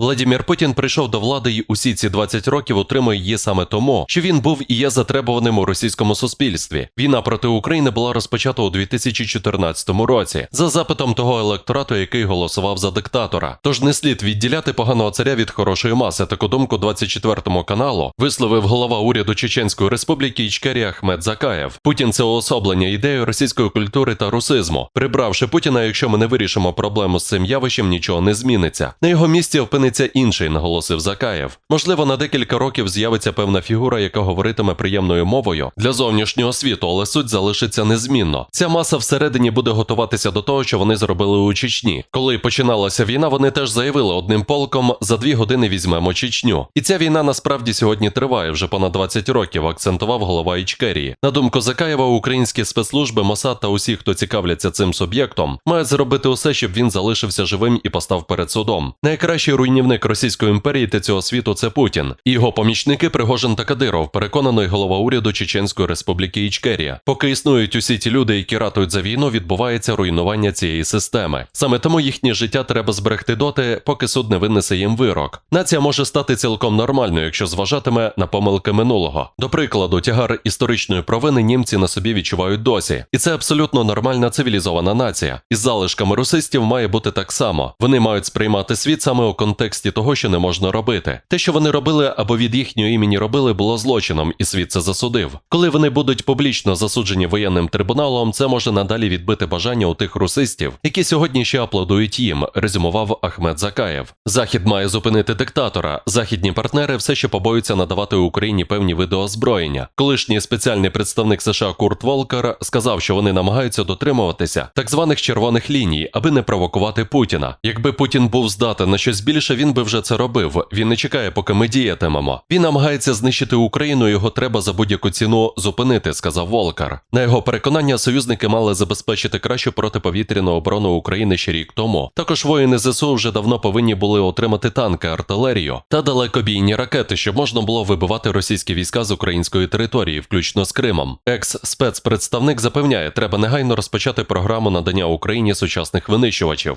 Владімір Путін прийшов до влади і усі ці 20 років утримує її саме тому, що він був і є затребуваним у російському суспільстві. Війна проти України була розпочата у 2014 році за запитом того електорату, який голосував за диктатора. Тож не слід відділяти поганого царя від хорошої маси. Таку думку 24 каналу висловив голова уряду Чеченської республіки Ічкерія Ахмед Закаєв. Путін це уособлення ідеї російської культури та русизму. Прибравши Путіна, якщо ми не вирішимо проблему з цим явищем, нічого не зміниться. На його місці опиниться інший, наголосив Закаєв. Можливо, на декілька років з'явиться певна фігура, яка говоритиме приємною мовою для зовнішнього світу, але суть залишиться незмінно. Ця маса всередині буде готуватися до того, що вони зробили у Чечні. Коли починалася війна, вони теж заявили одним полком за дві години візьмемо Чечню. І ця війна насправді сьогодні триває вже понад 20 років, акцентував голова Ічкерії. На думку Закаєва, українські спецслужби, Мосад та усі, хто цікавляться цим суб'єктом, мають зробити усе, щоб він залишився живим і постав перед судом. Найкращий руйнівник Російської імперії та цього світу це Путін. І його помічники Пригожин та Кадиров, переконаний голова уряду Чеченської республіки Ічкерія. Поки існують усі ті люди, які ратують за війну, відбувається руйнування цієї системи. Саме тому їхнє життя треба зберегти доти, поки суд не винесе їм вирок. Нація може стати цілком нормальною, якщо зважатиме на помилки минулого. До прикладу, тягар історичної провини німці на собі відчувають досі, і це абсолютно нормальна цивілізована нація. Із залишками русистів має бути так само. Вони мають сприймати світ саме у контексті того, що не можна робити. Те, що вони робили або від їхнього імені робили, було злочином, і світ це засудив. Коли вони будуть публічно засуджені воєнним трибуналом, це може надалі відбити бажання у тих русистів, які сьогодні ще аплодують їм, резюмував Ахмед Закаєв. Захід має зупинити диктатора. Західні партнери все ще побоюються надавати Україні певні види озброєння. Колишній спеціальний представник США Курт Волкер сказав, що вони намагаються дотримуватися так званих червоних ліній, аби не провокувати Путіна. Якби Путін був здатен на щось більше, він би вже це робив. Він не чекає, поки ми діятимемо. Він намагається знищити Україну. Його треба за будь-яку ціну зупинити, сказав Волкер. На його переконання, союзники мали забезпечити кращу протиповітряну оборону України ще рік тому. Також воїни ЗСУ вже давно повинні були отримати танки, артилерію та далекобійні ракети, щоб можна було вибивати російські війська з української території, включно з Кримом. Екс спецпредставник запевняє, треба негайно розпочати програму надання Україні сучасних винищувачів.